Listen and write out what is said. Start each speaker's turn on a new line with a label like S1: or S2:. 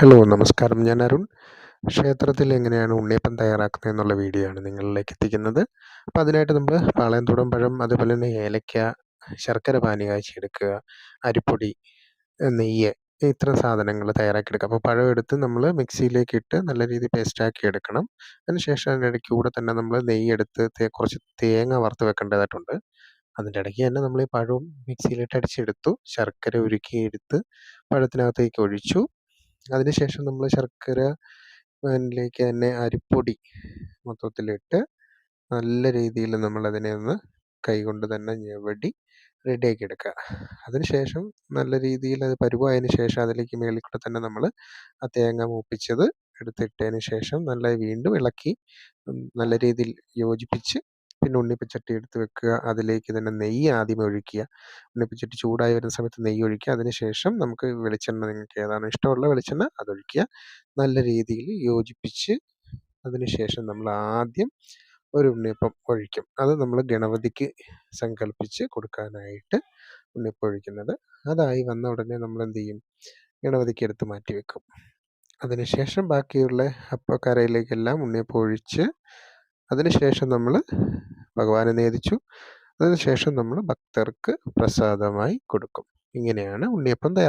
S1: Hello നമസ്കാരം. ഞാൻ അരുൺ. ക്ഷേത്രത്തിൽ എങ്ങനെയാണ് ഉണ്ണിയപ്പം തയ്യാറാക്കുന്നത് എന്നുള്ള വീഡിയോ ആണ് നിങ്ങളിലേക്ക് എത്തിക്കുന്നത്. അപ്പോൾ അതിനായിട്ട് നമ്മൾ പാളയംതോടൻ പഴം അതുപോലെ തന്നെ ഏലക്ക ശർക്കര പാനി കാച്ചിയെടുക്കുക അരിപ്പൊടി നെയ്യ് ഇത്ര സാധനങ്ങൾ തയ്യാറാക്കിയെടുക്കുക. അപ്പോൾ പഴം എടുത്ത് നമ്മൾ മിക്സിയിലേക്ക് ഇട്ട് നല്ല രീതിയിൽ പേസ്റ്റാക്കി എടുക്കണം. അതിനുശേഷം അതിന്റെ ഇടയ്ക്ക് കൂടെ തന്നെ നമ്മൾ നെയ്യ് എടുത്ത് കുറച്ച് തേങ്ങ വറുത്ത് വെക്കേണ്ടതായിട്ടുണ്ട്. അതിന്റെ ഇടയ്ക്ക് തന്നെ നമ്മൾ ഈ പഴവും മിക്സിയിലിട്ട് അടിച്ചെടുത്തു. ശർക്കര ഉരുക്കിയെടുത്ത് പഴത്തിനകത്തേക്ക് ഒഴിച്ചു. അതിനുശേഷം നമ്മൾ ശർക്കര പാനിലേക്ക് തന്നെ അരിപ്പൊടി മൊത്തത്തിലിട്ട് നല്ല രീതിയിൽ നമ്മളതിനെ ഒന്ന് കൈകൊണ്ട് തന്നെ ഞെവടി റെഡിയാക്കി എടുക്കുക അതിനുശേഷം നല്ല രീതിയിൽ അത് പരുവായതിന് ശേഷം അതിലേക്ക് മേളിൽ കൂടെ തന്നെ നമ്മൾ ആ തേങ്ങ മൂപ്പിച്ചത് എടുത്തിട്ടതിന് ശേഷം നല്ല വീണ്ടും ഇളക്കി നല്ല രീതിയിൽ യോജിപ്പിച്ച് പിന്നെ ഉണ്ണിപ്പച്ചട്ടി എടുത്ത് വെക്കുക. അതിലേക്ക് തന്നെ നെയ്യ് ആദ്യം ഒഴിക്കുക. ഉണ്ണിപ്പച്ചട്ടി ചൂടായി വരുന്ന സമയത്ത് നെയ്യ് ഒഴിക്കുക. അതിനുശേഷം നമുക്ക് വെളിച്ചെണ്ണ നിങ്ങൾക്ക് ഏതാണ് ഇഷ്ടമുള്ള വെളിച്ചെണ്ണ അതൊഴിക്കുക നല്ല രീതിയിൽ യോജിപ്പിച്ച് അതിനുശേഷം നമ്മൾ ആദ്യം ഒരു ഉണ്ണിയപ്പം ഒഴിക്കും. അത് നമ്മൾ ഗണപതിക്ക് സങ്കല്പിച്ച് കൊടുക്കാനായിട്ട് ഉണ്ണിയപ്പം ഒഴിക്കുന്നത്. അതായി വന്ന ഉടനെ നമ്മൾ എന്ത് ചെയ്യും? ഗണപതിക്ക് എടുത്ത് മാറ്റി വെക്കും. അതിനുശേഷം ബാക്കിയുള്ള അപ്പക്കരയിലേക്കെല്ലാം ഉണ്ണിയപ്പം ഒഴിച്ച് അതിനുശേഷം നമ്മൾ ഭഗവാനെ നേദിച്ചു. അതിനുശേഷം നമ്മൾ ഭക്തർക്ക് പ്രസാദമായി കൊടുക്കും. ഇങ്ങനെയാണ് ഉണ്ണിയപ്പം തയ്യാർ